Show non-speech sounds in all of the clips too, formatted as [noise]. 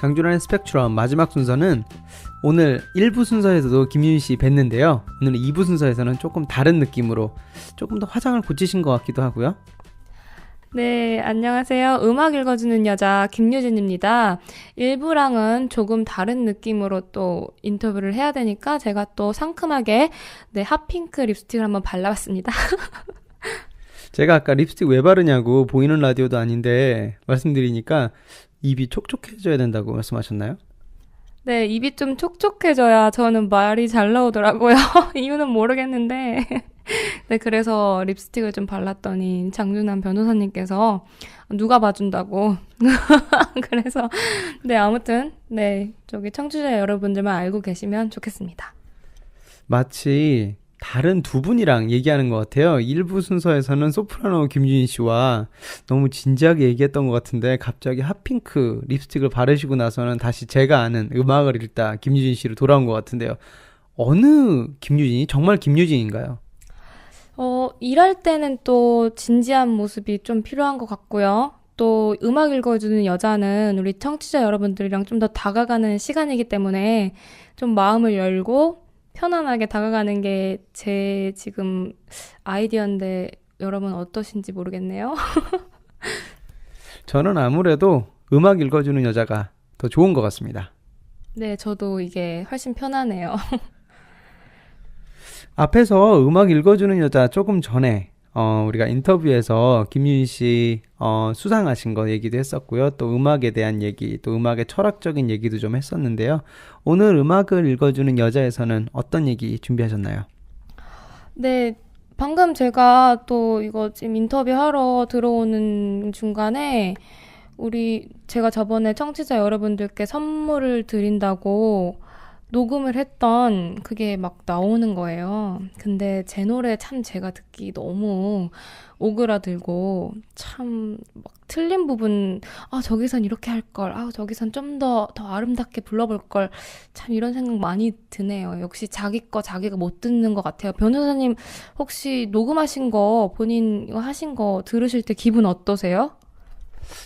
장준환의 스펙트럼 마지막 순서는 오늘 1부 순서에서도 김윤 씨 뵀는데요. 오늘 2부 순서에서는 조금 다른 느낌으로 조금 더 화장을 고치신 것 같기도 하고요. 네, 안녕하세요. 음악 읽어주는 여자 김유진입니다. 일부랑은 조금 다른 느낌으로 또 인터뷰를 해야 되니까 제가 또 상큼하게 네, 핫핑크 립스틱을 한번 발라봤습니다. [laughs] 제가 아까 립스틱 왜 바르냐고 보이는 라디오도 아닌데 말씀드리니까 입이 촉촉해져야 된다고 말씀하셨나요? 네, 입이 좀 촉촉해져야 저는 말이 잘 나오더라고요. [laughs] 이유는 모르겠는데. [laughs] 네, 그래서 립스틱을 좀 발랐더니 장준환 변호사님께서 누가 봐준다고. [laughs] 그래서, 네, 아무튼, 네, 저기 청취자 여러분들만 알고 계시면 좋겠습니다. 마치 다른 두 분이랑 얘기하는 것 같아요. 일부 순서에서는 소프라노 김준희 씨와 너무 진지하게 얘기했던 것 같은데 갑자기 핫핑크 립스틱을 바르시고 나서는 다시 제가 아는 음악을 읽다 김유진 씨로 돌아온 것 같은데요. 어느 김유진이 정말 김유진인가요? 어, 일할 때는 또 진지한 모습이 좀 필요한 것 같고요. 또 음악 읽어주는 여자는 우리 청취자 여러분들이랑 좀 더 다가가는 시간이기 때문에 좀 마음을 열고 편안하게 다가가는 게 제 지금 아이디어인데 여러분 어떠신지 모르겠네요. [laughs] 저는 아무래도 음악 읽어주는 여자가 더 좋은 것 같습니다. 네, 저도 이게 훨씬 편하네요. [laughs] 앞에서 음악 읽어주는 여자 조금 전에 어, 우리가 인터뷰에서 김윤희 씨 어, 수상하신 거 얘기도 했었고요. 또 음악에 대한 얘기, 또 음악의 철학적인 얘기도 좀 했었는데요. 오늘 음악을 읽어주는 여자에서는 어떤 얘기 준비하셨나요? 네, 방금 제가 또 이거 지금 인터뷰하러 들어오는 중간에 우리 제가 저번에 청취자 여러분들께 선물을 드린다고 녹음을 했던 그게 막 나오는 거예요. 근데 제 노래 참 제가 듣기 너무 오그라들고 참 막 틀린 부분 아 저기선 이렇게 할 걸. 아 저기선 좀더더 아름답게 불러볼 걸. 참 이런 생각 많이 드네요. 역시 자기 거 자기가 못 듣는 것 같아요. 변호사님 혹시 녹음하신 거 본인 하신 거 들으실 때 기분 어떠세요?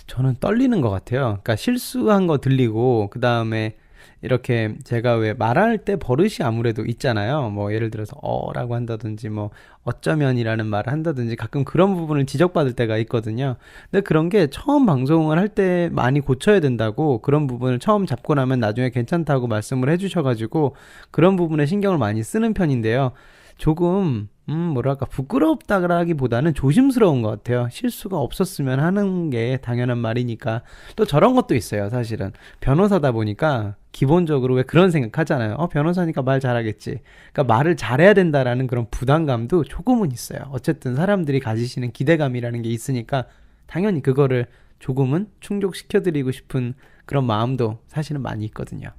저는 떨리는 것 같아요. 그러니까 실수한 거 들리고 그 다음에 이렇게 제가 왜 말할 때 버릇이 아무래도 있잖아요. 뭐 예를 들어서 어라고 한다든지 뭐 어쩌면이라는 말을 한다든지 가끔 그런 부분을 지적받을 때가 있거든요. 근데 그런 게 처음 방송을 할 때 많이 고쳐야 된다고 그런 부분을 처음 잡고 나면 나중에 괜찮다고 말씀을 해주셔가지고 그런 부분에 신경을 많이 쓰는 편인데요. 조금 음, 뭐랄까, 부끄럽다라기보다는 조심스러운 것 같아요. 실수가 없었으면 하는 게 당연한 말이니까. 또 저런 것도 있어요, 사실은. 변호사다 보니까, 기본적으로 왜 그런 생각 하잖아요. 어, 변호사니까 말 잘하겠지. 그러니까 말을 잘해야 된다라는 그런 부담감도 조금은 있어요. 어쨌든 사람들이 가지시는 기대감이라는 게 있으니까, 당연히 그거를 조금은 충족시켜드리고 싶은 그런 마음도 사실은 많이 있거든요.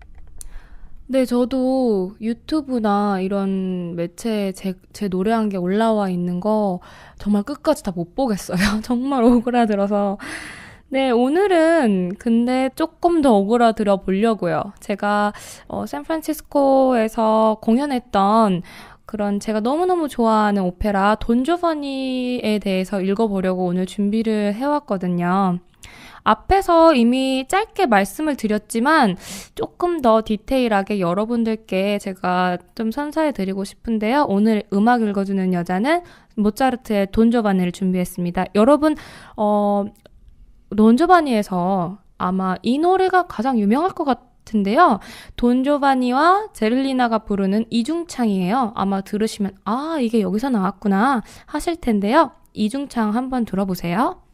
네, 저도 유튜브나 이런 매체에 제, 제 노래한 게 올라와 있는 거 정말 끝까지 다 못 보겠어요. [laughs] 정말 오그라들어서. 네, 오늘은 근데 조금 더 오그라들어 보려고요. 제가 어, 샌프란시스코에서 공연했던 그런 제가 너무너무 좋아하는 오페라 돈조바니에 대해서 읽어보려고 오늘 준비를 해왔거든요. 앞에서 이미 짧게 말씀을 드렸지만 조금 더 디테일하게 여러분들께 제가 좀 선사해 드리고 싶은데요. 오늘 음악 읽어주는 여자는 모차르트의 돈조바니를 준비했습니다. 여러분, 어, 돈조바니에서 아마 이 노래가 가장 유명할 것 같은데요. 돈조바니와 제를리나가 부르는 이중창이에요. 아마 들으시면, 아, 이게 여기서 나왔구나 하실 텐데요. 이중창 한번 들어보세요.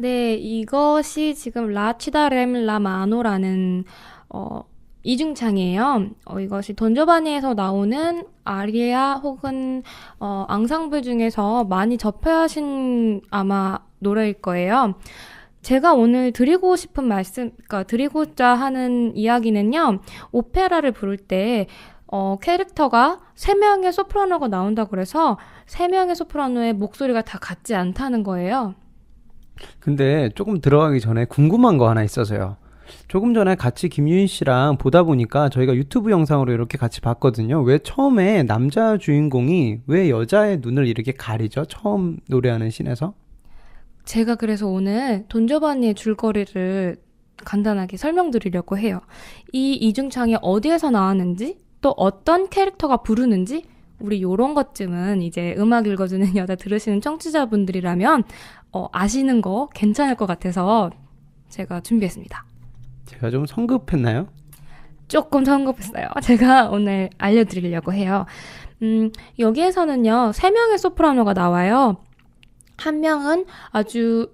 네, 이것이 지금 라치다렘 라마노라는 어, 이중창이에요. 어, 이것이 돈조바니에서 나오는 아리아 혹은 어, 앙상블 중에서 많이 접해하신 아마 노래일 거예요. 제가 오늘 드리고 싶은 말씀, 그러니까 드리고자 하는 이야기는요, 오페라를 부를 때, 어, 캐릭터가 세 명의 소프라노가 나온다고 그래서 세 명의 소프라노의 목소리가 다 같지 않다는 거예요. 근데 조금 들어가기 전에 궁금한 거 하나 있어서요. 조금 전에 같이 김유인 씨랑 보다 보니까 저희가 유튜브 영상으로 이렇게 같이 봤거든요. 왜 처음에 남자 주인공이 왜 여자의 눈을 이렇게 가리죠? 처음 노래하는 씬에서? 제가 그래서 오늘 돈조바니의 줄거리를 간단하게 설명드리려고 해요. 이 이중창이 어디에서 나왔는지, 또 어떤 캐릭터가 부르는지, 우리 요런 것쯤은 이제 음악 읽어주는 [laughs] 여자 들으시는 청취자분들이라면, 어, 아시는 거 괜찮을 것 같아서 제가 준비했습니다. 제가 좀 성급했나요? 조금 성급했어요. [laughs] 제가 오늘 알려드리려고 해요. 음, 여기에서는요, 세 명의 소프라노가 나와요. 한 명은 아주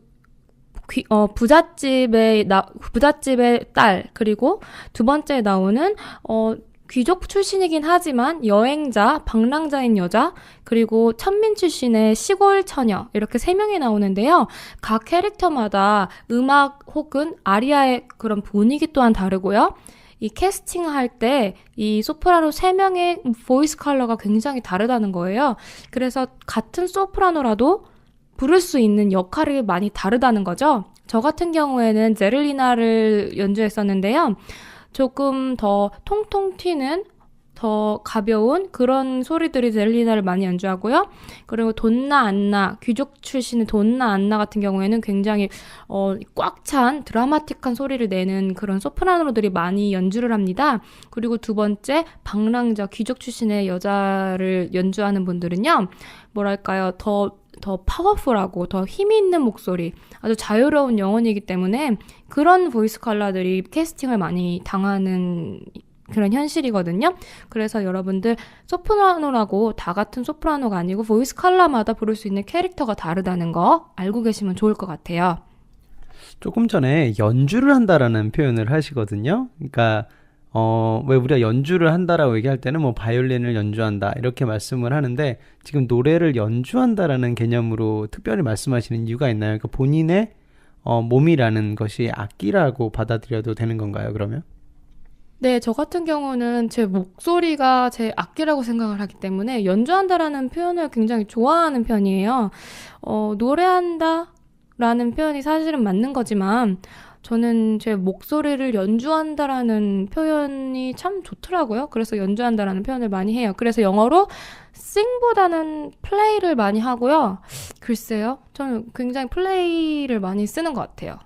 귀, 어, 부잣집의 나, 부잣집의 딸, 그리고 두 번째 나오는, 어, 귀족 출신이긴 하지만 여행자, 방랑자인 여자, 그리고 천민 출신의 시골 처녀, 이렇게 세 명이 나오는데요. 각 캐릭터마다 음악 혹은 아리아의 그런 분위기 또한 다르고요. 이 캐스팅 할 때 이 소프라노 세명의 보이스 컬러가 굉장히 다르다는 거예요. 그래서 같은 소프라노라도 부를 수 있는 역할이 많이 다르다는 거죠. 저 같은 경우에는 제를리나를 연주했었는데요. 조금 더 통통 튀는 더 가벼운 그런 소리들이 제를리나를 많이 연주하고요. 그리고 돈나 안나 귀족 출신의 돈나 안나 같은 경우에는 굉장히 어, 꽉 찬 드라마틱한 소리를 내는 그런 소프라노들이 많이 연주를 합니다. 그리고 두 번째 방랑자 귀족 출신의 여자를 연주하는 분들은요. 뭐랄까요? 더 더 파워풀하고 더 힘이 있는 목소리, 아주 자유로운 영혼이기 때문에 그런 보이스 컬러들이 캐스팅을 많이 당하는 그런 현실이거든요. 그래서 여러분들 소프라노라고 다 같은 소프라노가 아니고 보이스 컬러마다 부를 수 있는 캐릭터가 다르다는 거 알고 계시면 좋을 것 같아요. 조금 전에 연주를 한다라는 표현을 하시거든요. 그러니까 어, 왜 우리가 연주를 한다라고 얘기할 때는 뭐 바이올린을 연주한다 이렇게 말씀을 하는데 지금 노래를 연주한다라는 개념으로 특별히 말씀하시는 이유가 있나요? 그러니까 본인의 어, 몸이라는 것이 악기라고 받아들여도 되는 건가요, 그러면? 네, 저 같은 경우는 제 목소리가 제 악기라고 생각을 하기 때문에 연주한다라는 표현을 굉장히 좋아하는 편이에요. 어, 노래한다 라는 표현이 사실은 맞는 거지만 저는 제 목소리를 연주한다라는 표현이 참 좋더라고요. 그래서 연주한다라는 표현을 많이 해요. 그래서 영어로 sing보다는 play를 많이 하고요. 글쎄요. 저는 굉장히 play를 많이 쓰는 것 같아요.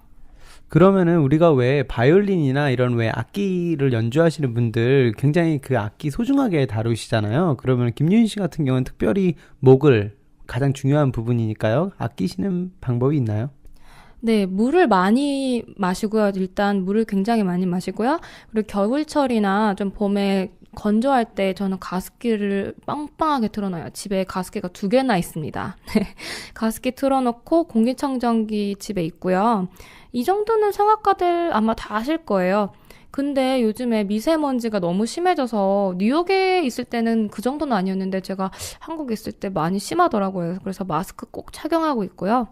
그러면은 우리가 왜 바이올린이나 이런 왜 악기를 연주하시는 분들 굉장히 그 악기 소중하게 다루시잖아요. 그러면 김윤희 씨 같은 경우는 특별히 목을 가장 중요한 부분이니까요. 아끼시는 방법이 있나요? 네, 물을 많이 마시고요. 일단 물을 굉장히 많이 마시고요. 그리고 겨울철이나 좀 봄에 건조할 때 저는 가습기를 빵빵하게 틀어놔요. 집에 가습기가 두 개나 있습니다. [laughs] 네, 가습기 틀어놓고 공기청정기 집에 있고요. 이 정도는 성악가들 아마 다 아실 거예요. 근데 요즘에 미세먼지가 너무 심해져서 뉴욕에 있을 때는 그 정도는 아니었는데 제가 한국에 있을 때 많이 심하더라고요. 그래서 마스크 꼭 착용하고 있고요.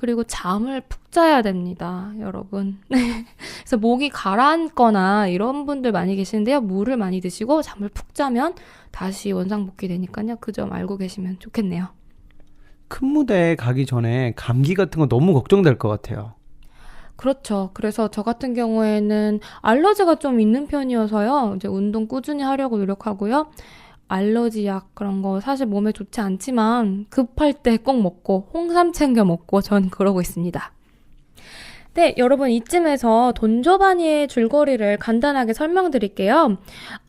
그리고 잠을 푹 자야 됩니다, 여러분. [laughs] 네. 그래서 목이 가라앉거나 이런 분들 많이 계시는데요. 물을 많이 드시고 잠을 푹 자면 다시 원상복귀 되니까요. 그 점 알고 계시면 좋겠네요. 큰 무대에 가기 전에 감기 같은 거 너무 걱정될 것 같아요. 그렇죠. 그래서 저 같은 경우에는 알러지가 좀 있는 편이어서요. 이제 운동 꾸준히 하려고 노력하고요. 알러지 약 그런 거 사실 몸에 좋지 않지만 급할 때 꼭 먹고 홍삼 챙겨 먹고 전 그러고 있습니다. 네, 여러분 이쯤에서 돈조바니의 줄거리를 간단하게 설명드릴게요.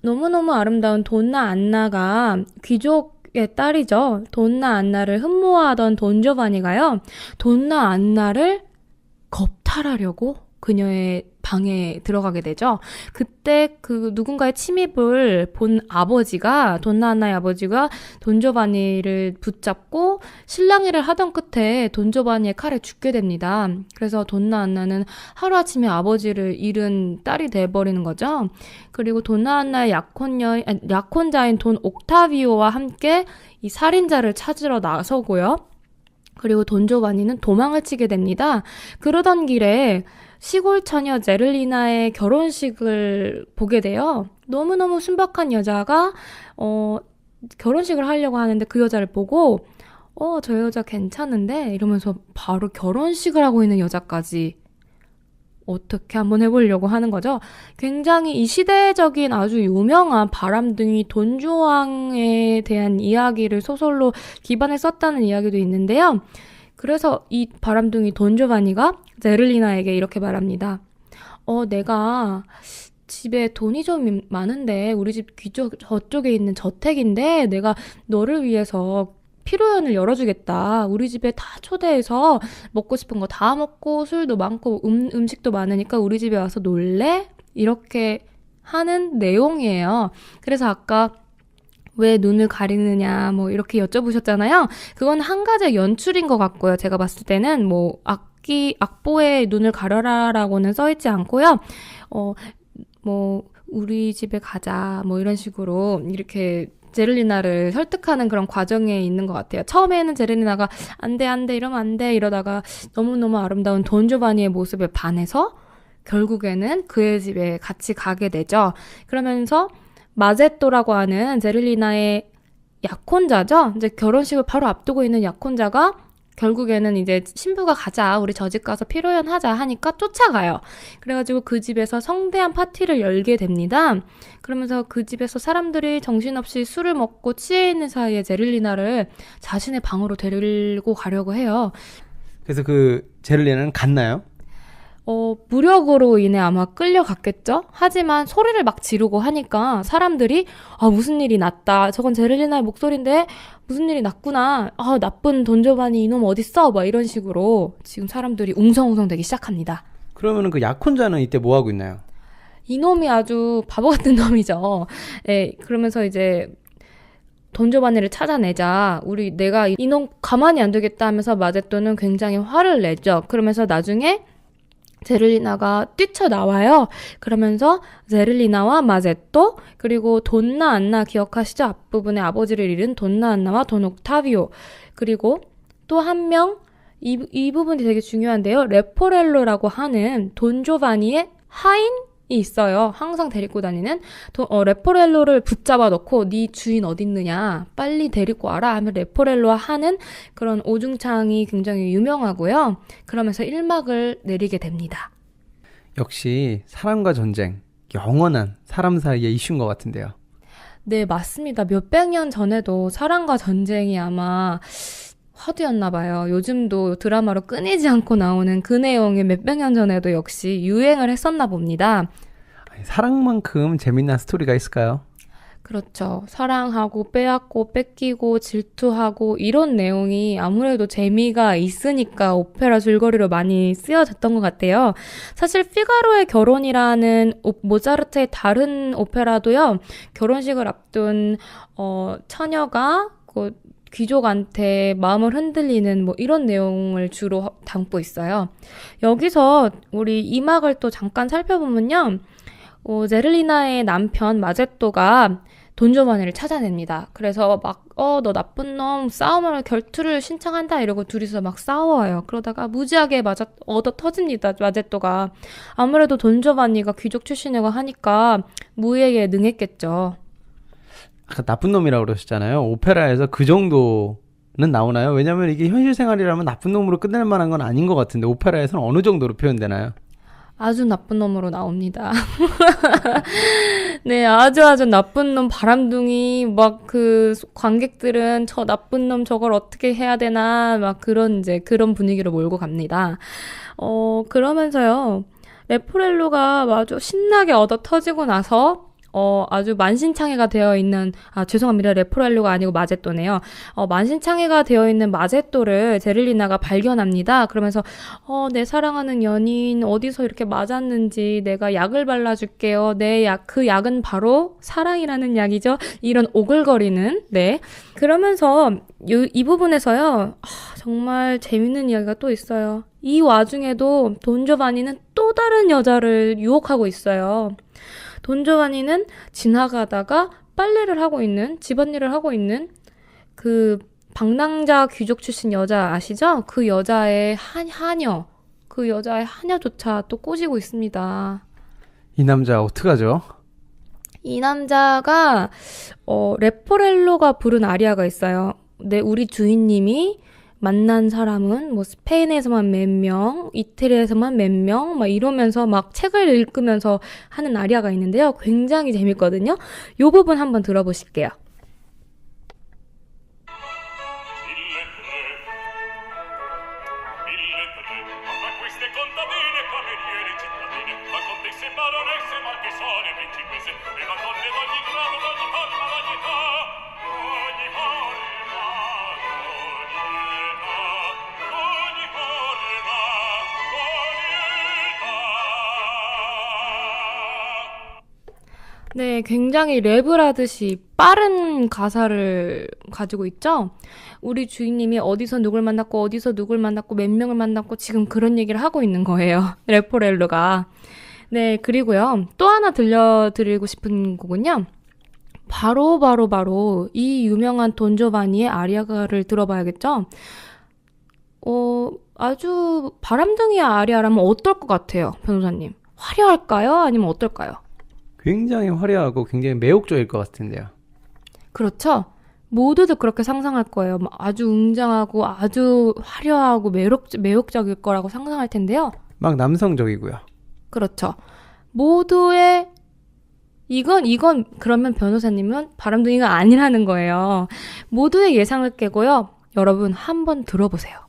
너무너무 아름다운 돈나 안나가 귀족의 딸이죠. 돈나 안나를 흠모하던 돈조바니가요. 돈나 안나를 겁탈하려고 그녀의 방에 들어가게 되죠. 그때 그 누군가의 침입을 본 아버지가 돈나안나의 아버지가 돈조바니를 붙잡고 실랑이를 하던 끝에 돈조바니의 칼에 죽게 됩니다. 그래서 돈나안나는 하루아침에 아버지를 잃은 딸이 돼버리는 거죠. 그리고 돈나안나의 약혼녀 약혼자인 돈 옥타비오와 함께 이 살인자를 찾으러 나서고요. 그리고 돈조바니는 도망을 치게 됩니다. 그러던 길에 시골 처녀 제를리나의 결혼식을 보게 돼요. 너무너무 순박한 여자가, 어, 결혼식을 하려고 하는데 그 여자를 보고, 어, 저 여자 괜찮은데? 이러면서 바로 결혼식을 하고 있는 여자까지 어떻게 한번 해보려고 하는 거죠. 굉장히 이 시대적인 아주 유명한 바람둥이 돈주왕에 대한 이야기를 소설로 기반에 썼다는 이야기도 있는데요. 그래서 이 바람둥이 돈조바니가 제를리나에게 이렇게 말합니다. 어, 내가 집에 돈이 좀 많은데 우리 집 뒤쪽 저쪽에 있는 저택인데 내가 너를 위해서 피로연을 열어주겠다. 우리 집에 다 초대해서 먹고 싶은 거 다 먹고 술도 많고 음, 음식도 많으니까 우리 집에 와서 놀래? 이렇게 하는 내용이에요. 그래서 아까 왜 눈을 가리느냐 뭐 이렇게 여쭤보셨잖아요. 그건 한 가지 연출인 것 같고요. 제가 봤을 때는 뭐 악기 악보에 눈을 가려라라고는 써 있지 않고요. 어뭐 우리 집에 가자 뭐 이런 식으로 이렇게 제를리나를 설득하는 그런 과정에 있는 것 같아요. 처음에는 제를리나가 안 돼, 안 돼, 이러면 안 돼, 이러다가 너무너무 아름다운 돈조바니의 모습에 반해서 결국에는 그의 집에 같이 가게 되죠. 그러면서 마제토라고 하는 제를리나의 약혼자죠. 이제 결혼식을 바로 앞두고 있는 약혼자가 결국에는 이제 신부가 가자, 우리 저 집 가서 피로연 하자 하니까 쫓아가요. 그래가지고 그 집에서 성대한 파티를 열게 됩니다. 그러면서 그 집에서 사람들이 정신없이 술을 먹고 취해 있는 사이에 제를리나를 자신의 방으로 데리고 가려고 해요. 그래서 그 제를리나는 갔나요? 어, 무력으로 인해 아마 끌려갔겠죠? 하지만 소리를 막 지르고 하니까 사람들이, 아, 무슨 일이 났다. 저건 제를리나의 목소리인데, 무슨 일이 났구나. 아, 나쁜 돈조바니 이놈 어딨어? 막 이런 식으로 지금 사람들이 웅성웅성 되기 시작합니다. 그러면은 그 약혼자는 이때 뭐 하고 있나요? 이놈이 아주 바보 같은 [laughs] 놈이죠. 예, 그러면서 이제 돈조바니를 찾아내자. 우리 내가 이놈 가만히 안 두겠다 하면서 마제토는 굉장히 화를 내죠. 그러면서 나중에 제를리나가 뛰쳐나와요. 그러면서 제를리나와 마제토 그리고 돈나 안나 기억하시죠? 앞부분에 아버지를 잃은 돈나 안나와 돈 옥타비오 그리고 또 한 명 이, 이 부분이 되게 중요한데요. 레포렐로라고 하는 돈 조바니의 하인 이 있어요. 항상 데리고 다니는 도, 어, 레포렐로를 붙잡아 놓고 네 주인 어딨느냐 빨리 데리고 와라 하면 레포렐로와 하는 그런 오중창이 굉장히 유명하고요. 그러면서 1막을 내리게 됩니다. 역시 사람과 전쟁, 영원한 사람 사이의 이슈인 것 같은데요. 네, 맞습니다. 몇백 년 전에도 사랑과 전쟁이 아마 화두였나 봐요. 요즘도 드라마로 끊이지 않고 나오는 그 내용이 몇백 년 전에도 역시 유행을 했었나 봅니다. 아니, 사랑만큼 재밌는 스토리가 있을까요? 그렇죠. 사랑하고 빼앗고 뺏기고 질투하고 이런 내용이 아무래도 재미가 있으니까 오페라 줄거리로 많이 쓰여졌던 것 같아요. 사실 피가로의 결혼이라는 오- 모차르트의 다른 오페라도요. 결혼식을 앞둔 어 처녀가 그 귀족한테 마음을 흔들리는 뭐 이런 내용을 주로 담고 있어요. 여기서 우리 이 막을 또 잠깐 살펴보면요. 어, 제를리나의 남편 마제토가 돈조바니를 찾아냅니다. 그래서 막, 어, 너 나쁜 놈, 싸움을 결투를 신청한다. 이러고 둘이서 막 싸워요. 그러다가 무지하게 맞아, 얻어 터집니다. 마제토가. 아무래도 돈조바니가 귀족 출신이고 하니까 무예에 능했겠죠. 아까 나쁜 놈이라고 그러셨잖아요. 오페라에서 그 정도는 나오나요? 왜냐면 이게 현실 생활이라면 나쁜 놈으로 끝낼 만한 건 아닌 것 같은데 오페라에서는 어느 정도로 표현되나요? 아주 나쁜 놈으로 나옵니다. [laughs] 네, 아주 아주 나쁜 놈 바람둥이 막 그 관객들은 저 나쁜 놈 저걸 어떻게 해야 되나 막 그런 이제 그런 분위기로 몰고 갑니다. 어, 그러면서요. 레포렐로가 아주 신나게 얻어 터지고 나서 어, 아주 만신창이가 되어 있는, 아, 죄송합니다. 레포렐로가 아니고 마제또네요. 어, 만신창이가 되어 있는 마제또를 제를리나가 발견합니다. 그러면서, 어, 내 사랑하는 연인 어디서 이렇게 맞았는지 내가 약을 발라줄게요. 내 약, 그 약은 바로 사랑이라는 약이죠. 이런 오글거리는, 네. 그러면서 요, 이 부분에서요, 아, 정말 재밌는 이야기가 또 있어요. 이 와중에도 돈조바니는 또 다른 여자를 유혹하고 있어요. 돈조바니는 지나가다가 빨래를 하고 있는, 집안일을 하고 있는 그 방랑자 귀족 출신 여자 아시죠? 그 여자의 한, 하녀, 그 여자의 하녀조차 또 꼬시고 있습니다. 이 남자 어떡하죠? 이 남자가 어 레포렐로가 부른 아리아가 있어요. 네, 우리 주인님이 만난 사람은 뭐 스페인에서만 몇 명, 이태리에서만 몇 명, 막 이러면서 막 책을 읽으면서 하는 아리아가 있는데요. 굉장히 재밌거든요. 요 부분 한번 들어보실게요. 네, 굉장히 랩을 하듯이 빠른 가사를 가지고 있죠? 우리 주인님이 어디서 누굴 만났고, 어디서 누굴 만났고, 몇 명을 만났고, 지금 그런 얘기를 하고 있는 거예요. [laughs] 레포렐로가. 네, 그리고요. 또 하나 들려드리고 싶은 곡은요. 바로, 바로, 바로, 이 유명한 돈조바니의 아리아를 들어봐야겠죠? 어, 아주 바람둥이 아리아라면 어떨 것 같아요, 변호사님? 화려할까요? 아니면 어떨까요? 굉장히 화려하고 굉장히 매혹적일 것 같은데요. 그렇죠? 모두들 그렇게 상상할 거예요. 막 아주 웅장하고 아주 화려하고 매력, 매혹적일 거라고 상상할 텐데요. 막 남성적이고요. 그렇죠. 모두의 이건 이건 그러면 변호사님은 바람둥이가 아니라는 거예요. 모두의 예상을 깨고요. 여러분 한번 들어보세요.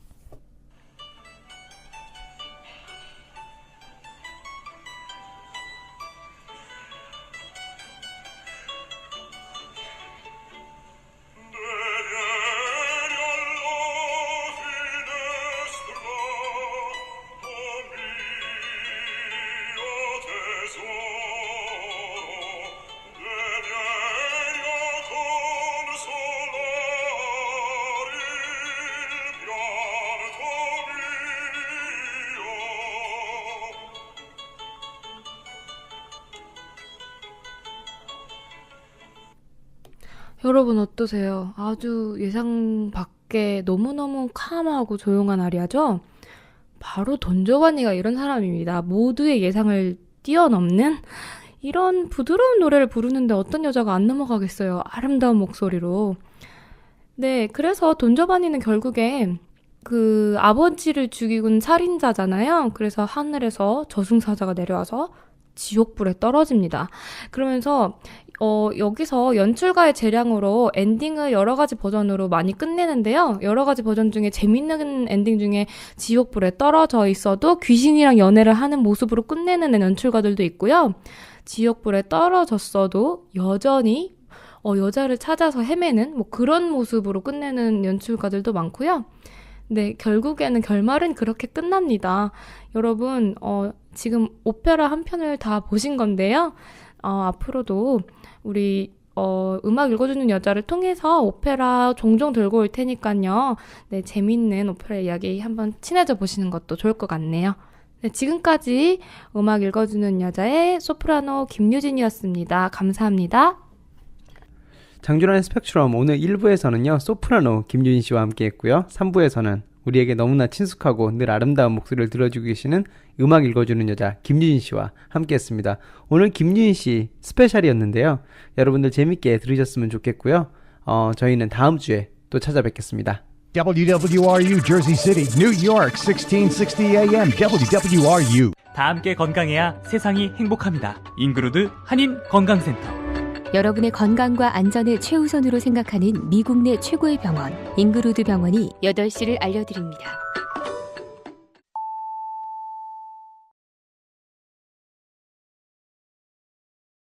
여러분 어떠세요? 아주 예상 밖에 너무너무 캄하고 조용한 아리아죠? 바로 돈조바니가 이런 사람입니다. 모두의 예상을 뛰어넘는 이런 부드러운 노래를 부르는데 어떤 여자가 안 넘어가겠어요. 아름다운 목소리로. 네, 그래서 돈조바니는 결국에 그 아버지를 죽이군 살인자잖아요. 그래서 하늘에서 저승사자가 내려와서 지옥불에 떨어집니다. 그러면서 어, 여기서 연출가의 재량으로 엔딩을 여러 가지 버전으로 많이 끝내는데요. 여러 가지 버전 중에 재밌는 엔딩 중에 지옥불에 떨어져 있어도 귀신이랑 연애를 하는 모습으로 끝내는 연출가들도 있고요. 지옥불에 떨어졌어도 여전히 어, 여자를 찾아서 헤매는 뭐 그런 모습으로 끝내는 연출가들도 많고요. 네, 결국에는 결말은 그렇게 끝납니다. 여러분, 어, 지금 오페라 한 편을 다 보신 건데요. 어, 앞으로도 우리 어, 음악 읽어주는 여자를 통해서 오페라 종종 들고 올 테니까요. 네, 재밌는 오페라 이야기 한번 친해져 보시는 것도 좋을 것 같네요. 네, 지금까지 음악 읽어주는 여자의 소프라노 김유진이었습니다. 감사합니다. 장준환의 스펙트럼 오늘 1부에서는요. 소프라노 김유진 씨와 함께 했고요. 3부에서는 우리에게 너무나 친숙하고 늘 아름다운 목소리를 들어주고 계시는 음악 읽어주는 여자 김유진 씨와 함께 했습니다. 오늘 김유진 씨 스페셜이었는데요. 여러분들 재밌게 들으셨으면 좋겠고요. 어, 저희는 다음 주에 또 찾아뵙겠습니다. WWRU Jersey City, New York, 1660 AM, WWRU. 다 함께 건강해야 세상이 행복합니다. 인그루드 한인 건강센터. 여러분의 건강과 안전을 최우선으로 생각하는 미국 내 최고의 병원, 잉그루드 병원이 8시를 알려드립니다.